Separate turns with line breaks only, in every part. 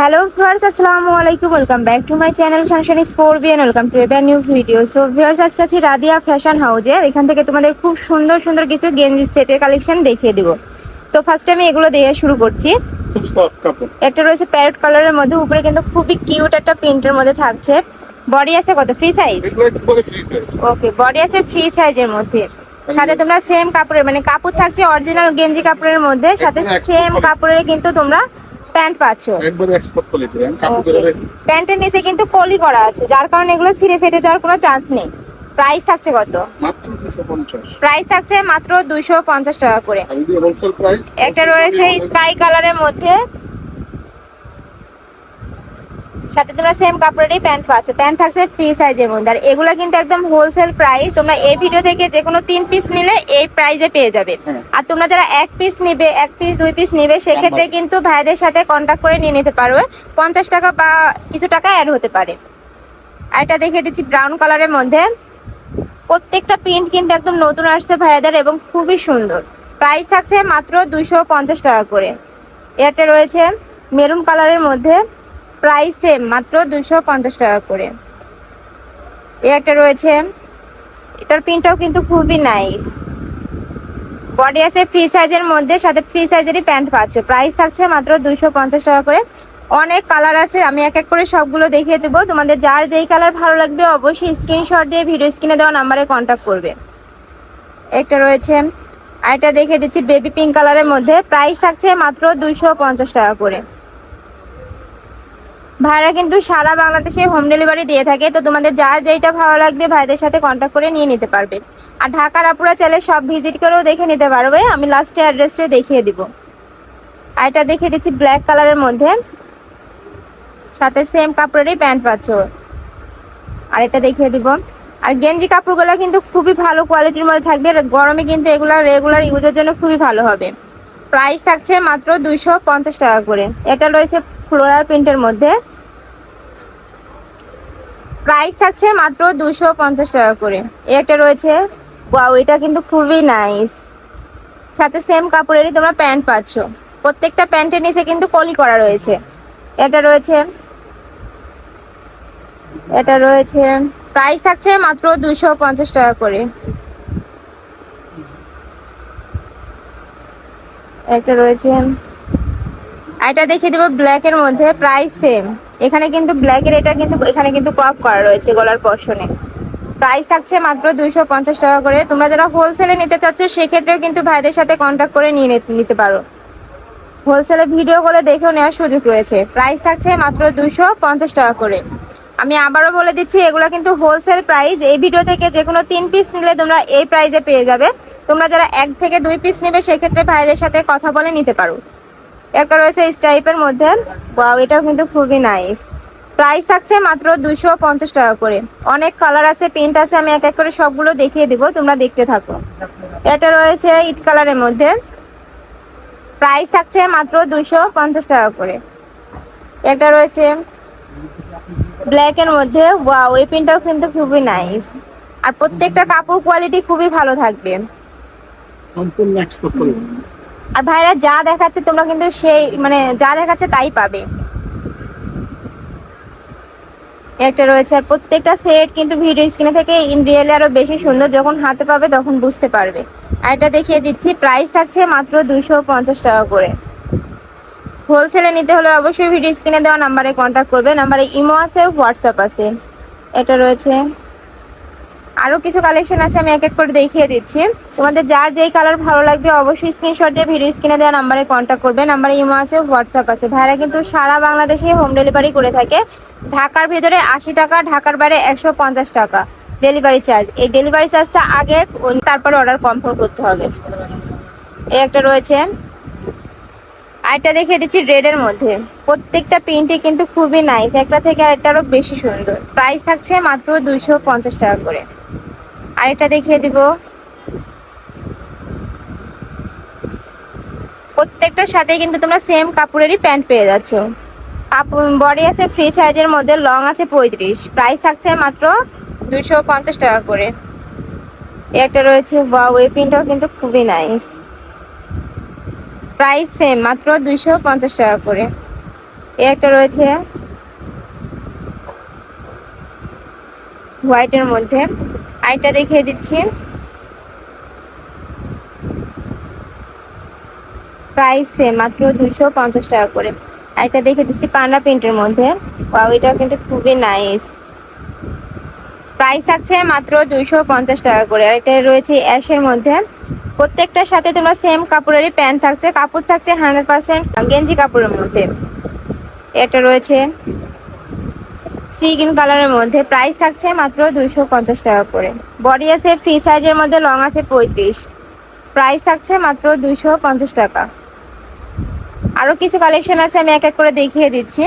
Hello viewers আসসালামু আলাইকুম। Welcome back to my channel সানশানি স্কোরবিয়ান ওয়েলকাম টু এবার নিউ ভিডিও সো ভিউয়ার্স আজকে আছি রাদিয়া ফ্যাশন হাউজে এখান থেকে তোমাদের খুব সুন্দর সুন্দর কিছু গেঞ্জি সেটের কালেকশন দেখিয়ে দিব। তো ফার্স্টে আমি এগুলো দিয়ে শুরু করছি।
খুব সফট কাপড়।
একটা রয়েছে প্যারেট কালারের মধ্যে উপরে কিন্তু খুবই কিউট একটা প্রিন্টের মধ্যে থাকছে। বডি আছে কত? ফ্রি সাইজ
এগুলো একবারে ফ্রি সাইজ
ওকে বডি আছে ফ্রি সাইজের মধ্যে। সাথে তোমরা সেম কাপড়ের মানে কাপড় থাকছে অরিজিনাল গেঞ্জি কাপড়ের মধ্যে সাথে সেম। কাপড়ের কিন্তু তোমরা প্যান্ট পাচ্ছ।
একবারে এক্সপোর্ট কোয়ালিটি
প্যান্টের নিচে কিন্তু কলি করা আছে যার কারণে এগুলো ছিঁড়ে ফেটে যাওয়ার কোনো চান্স নেই। প্রাইস থাকছে কত? প্রাইস থাকছে মাত্র দুইশো পঞ্চাশ টাকা করে। একটা রয়েছে স্কাই কালারের মধ্যে সাথে তোমরা সেম কাপড়েরই প্যান্ট পাচ্ছ। প্যান্ট থাকছে ফ্রি সাইজের মধ্যে। আর এগুলো কিন্তু একদম হোলসেল প্রাইস তোমরা এই ভিডিও থেকে যে কোনো তিন পিস নিলে এই প্রাইসে পেয়ে যাবে। আর তোমরা যারা এক পিস নিবে এক পিস দুই পিস নিবে সেক্ষেত্রে কিন্তু ভাইদের সাথে কন্ট্যাক্ট করে নিয়ে নিতে পারবে পঞ্চাশ টাকা বা কিছু টাকা অ্যাড হতে পারে। আর এটা দেখিয়ে দিচ্ছি ব্রাউন কালারের মধ্যে। প্রত্যেকটা প্রিন্ট কিন্তু একদম নতুন আসছে ভাইয়াদের এবং খুবই সুন্দর। প্রাইস থাকছে মাত্র দুশো পঞ্চাশ টাকা করে। এটা রয়েছে। মেরুন কালারের মধ্যে। প্রাইস সেম, মাত্র দুশো পঞ্চাশ টাকা করে। এ একটা রয়েছে। এটার প্রিন্টটাও কিন্তু খুবই নাইস বডি আছে ফ্রি সাইজের মধ্যে, সাথে ফ্রি সাইজেরই প্যান্ট পাচ্ছ। প্রাইস থাকছে মাত্র দুশো পঞ্চাশ টাকা করে। অনেক কালার আছে, আমি এক এক করে সবগুলো দেখিয়ে দেবো। তোমাদের যার যেই কালার ভালো লাগবে অবশ্যই স্ক্রিনশট দিয়ে ভিডিও স্ক্রিনে দেওয়া নাম্বারে কন্ট্যাক্ট করবে। একটা রয়েছে। আর এটা দেখে দিচ্ছি বেবি পিঙ্ক কালারের মধ্যে। প্রাইস থাকছে মাত্র দুশো পঞ্চাশ টাকা করে। ভাইরা কিন্তু সারা বাংলাদেশে হোম ডেলিভারি দিয়ে থাকে, তো তোমাদের যার যেইটা ভালো লাগবে ভাইদের সাথে কন্ট্যাক্ট করে নিয়ে নিতে পারবে। আর ঢাকার আপুরা চাইলে সব ভিজিট করেও দেখে নিতে পারবে আমি লাস্টে অ্যাড্রেসটা দেখিয়ে দিব। আর এটা দেখিয়ে দিচ্ছি ব্ল্যাক কালারের মধ্যে। সাথে সেম কাপড়েরই প্যান্ট পাচ্ছ। আর এটা দেখিয়ে দিব। আর গেঞ্জি কাপড়গুলো কিন্তু খুবই ভালো কোয়ালিটির মধ্যে থাকবে, আর গরমে কিন্তু এগুলো রেগুলার ইউজের জন্য খুবই ভালো হবে। প্রাইস থাকছে মাত্র দুইশো পঞ্চাশ টাকা করে। এটা রয়েছে ফ্লোরাল প্রিন্টের মধ্যে। প্রাইস থাকছে মাত্র দুশো পঞ্চাশ টাকা করে। এ একটা রয়েছে। ওয়াও এটা কিন্তু খুবই নাইস সাথে সেম কাপড়েরই তোমরা প্যান্ট পাচ্ছ। প্রত্যেকটা প্যান্টের নিচে কিন্তু কলি করা রয়েছে। এটা রয়েছে এটা রয়েছে প্রাইস থাকছে মাত্র দুশো পঞ্চাশ টাকা করে। একটা রয়েছে। এটা দেখিয়ে দেবো ব্ল্যাক এর মধ্যে প্রাইস সেম এখানে কিন্তু ব্ল্যাক এর এটা কিন্তু, এখানে কিন্তু ক্রপ করা রয়েছে গলার পর্শনে প্রাইস থাকছে মাত্র দুইশো পঞ্চাশ টাকা করে। তোমরা যারা হোলসেলে নিতে চাচ্ছ, সেক্ষেত্রেও কিন্তু ভাইদের সাথে কন্ট্যাক্ট করে নিয়ে নিতে পারো। হোলসেলে ভিডিও করে দেখেও নেওয়ার সুযোগ রয়েছে। প্রাইস থাকছে মাত্র দুশো পঞ্চাশ টাকা করে। আমি আবারও বলে দিচ্ছি, এগুলো কিন্তু হোলসেল প্রাইস এই ভিডিও থেকে যে কোনো তিন পিস নিলে তোমরা এই প্রাইসে পেয়ে যাবে। তোমরা যারা এক থেকে দুই পিস নেবে, সেক্ষেত্রে ভাইদের সাথে কথা বলে নিতে পারো। একটা রয়েছে এই টাইপের মধ্যে। ওয়াও এটাও কিন্তু খুবই নাইস প্রাইস থাকছে মাত্র দুশো পঞ্চাশ টাকা করে। অনেক কালার আছে প্রিন্ট আছে, আমি এক এক করে সবগুলো দেখিয়ে দিব, তোমরা দেখতে থাকো। এটা রয়েছে ইট কালারের মধ্যে। প্রাইস থাকছে মাত্র দুশো পঞ্চাশ টাকা করে। এটা রয়েছে ব্ল্যাক এর মধ্যে। ওয়াও এই প্রিন্টটাও কিন্তু খুবই নাইস আর প্রত্যেকটা কাপড় কোয়ালিটি খুবই ভালো থাকবে।
সম্পূর্ণ
আর ভাইরা যা দেখাচ্ছে, তোমরা কিন্তু সেই মানে যা দেখাচ্ছে তাই পাবে। একটা রয়েছে, আর প্রত্যেকটা সেট কিন্তু ভিডিও স্ক্রিনে থেকে ইন রিয়েলে আরও বেশি সুন্দর যখন হাতে পাবে তখন বুঝতে পারবে। আর এটা দেখিয়ে দিচ্ছি প্রাইস থাকছে মাত্র দুশো টাকা করে। হোলসেলে নিতে হলে অবশ্যই ভিডিও স্ক্রিনে দেওয়া নাম্বারে কন্ট্যাক্ট করবে নাম্বারে ইমো আছে হোয়াটসঅ্যাপ আছে। এটা রয়েছে। আরও কিছু কালেকশন আছে, আমি এক এক করে দেখিয়ে দিচ্ছি। তোমাদের যার যেই কালার ভালো লাগবে অবশ্যই স্ক্রিনশট দিয়ে ভিডিও স্ক্রিনে দেওয়া নাম্বারে কন্ট্যাক্ট করবে নাম্বারে ইমো আছে হোয়াটসঅ্যাপ আছে। ভাইরা কিন্তু সারা বাংলাদেশে হোম ডেলিভারি করে থাকে। ঢাকার ভেতরে আশি টাকা, ঢাকার বাইরে একশো পঞ্চাশ টাকা ডেলিভারি চার্জ এই ডেলিভারি চার্জটা আগে তারপরে অর্ডার কনফার্ম করতে হবে। এই একটা রয়েছে। আরেকটা দেখিয়ে দিচ্ছি রেডের মধ্যে। প্রত্যেকটা প্রিন্টই কিন্তু খুবই নাইস একটা থেকে আরেকটা আরও বেশি সুন্দর। প্রাইস থাকছে মাত্র দুইশো পঞ্চাশ টাকা করে। আরেকটা দেখিয়ে দিব। প্রত্যেকটার সাথে কিন্তু তোমরা সেম কাপড়েরই প্যান্ট পেয়ে যাচ্ছ। বডি আছে ফ্রি সাইজের মধ্যে লং আছে পঁয়ত্রিশ। প্রাইস থাকছে মাত্র দুইশো পঞ্চাশ টাকা করে। একটা রয়েছে ওয়াও এই প্রিন্টটাও কিন্তু খুবই নাইস প্রাইস সেম মাত্র দুইশো পঞ্চাশ টাকা করে। এ একটা রয়েছে হোয়াইটের মধ্যে। আইটা দেখিয়ে দিচ্ছি। প্রাইস সেম মাত্র দুইশো পঞ্চাশ টাকা করে। আইটা দেখে দিচ্ছি পান্ডা প্রিন্টের মধ্যে। ওয়াও এটা কিন্তু খুবই নাইস প্রাইস থাকছে মাত্র দুইশো পঞ্চাশ টাকা করে। আর এটা রয়েছে অ্যাশের মধ্যে। প্রত্যেকটার সাথে তোমরা সেম কাপড়েরই প্যান্ট থাকছে। কাপড় থাকছে হান্ড্রেড পার্সেন্ট গেঞ্জি কাপড়ের মধ্যে। এটা রয়েছে সি গ্রিন কালারের মধ্যে। প্রাইস থাকছে মাত্র দুইশো পঞ্চাশ টাকা করে। বডি আছে ফ্রি সাইজের মধ্যে লং আছে পঁয়ত্রিশ। প্রাইস থাকছে মাত্র দুইশো পঞ্চাশ টাকা। আরও কিছু কালেকশন আছে, আমি এক এক করে দেখিয়ে দিচ্ছি।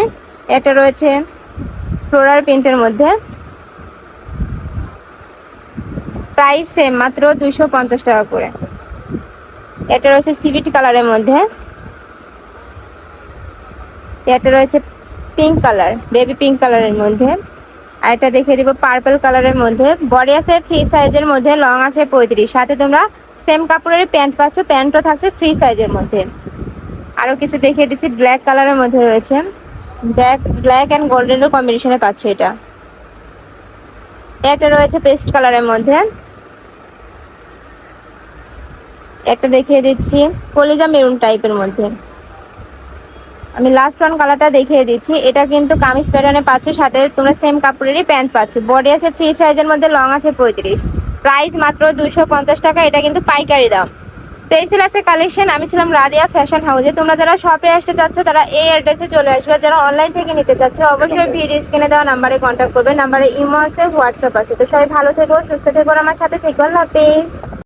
এটা রয়েছে ফ্লোরার প্রিন্টের মধ্যে। প্রাইস সেম মাত্র দুশো পঞ্চাশ টাকা করে। এটা রয়েছে সিভিট কালারের মধ্যে। এটা রয়েছে পিঙ্ক কালার বেবি পিঙ্ক কালারের মধ্যে। আর এটা দেখিয়ে দিব পার্পল কালারের মধ্যে। বডি আছে ফ্রি সাইজের মধ্যে লং আছে পঁয়ত্রিশ। সাথে তোমরা সেম কাপড়ের প্যান্ট পাচ্ছ প্যান্টও থাকছে ফ্রি সাইজের মধ্যে। আরও কিছু দেখিয়ে দিচ্ছি ব্ল্যাক কালারের মধ্যে রয়েছে। ব্ল্যাক ব্ল্যাক অ্যান্ড গোল্ডেনের কম্বিনেশনে পাচ্ছ এটা। একটা রয়েছে পেস্ট কালারের মধ্যে। একটা দেখিয়ে দিচ্ছি। কলিজা মেরুন টাইপের মধ্যে। আমি লাস্ট ওয়ান কালারটা দেখিয়ে দিচ্ছি। এটা কিন্তু কামিজ প্যাটার্নে পাচ্ছ, সাথে তোমরা সেম কাপড়েরই প্যান্ট পাচ্ছ। বডি আছে ফ্রি সাইজের মধ্যে লং আছে পঁয়ত্রিশ। প্রাইস মাত্র দুশো টাকা, এটা কিন্তু পাইকারি দাম। তো এই আছে কালেকশন আমি ছিলাম রাদিয়া ফ্যাশন হাউসে তোমরা যারা শপে আসতে চাচ্ছ, তারা এই অ্যাড্রেসে চলে আসবে। যারা অনলাইন থেকে নিতে চাচ্ছ, অবশ্যই ভিডিও স্ক্রিনে দেওয়া নাম্বারে কন্ট্যাক্ট করবে। নাম্বারে ইমো আছে হোয়াটসঅ্যাপ আছে। তো সবাই ভালো থেকো, সুস্থ থেকো আমার সাথে থেকো। আল্লাহ হাফেজ।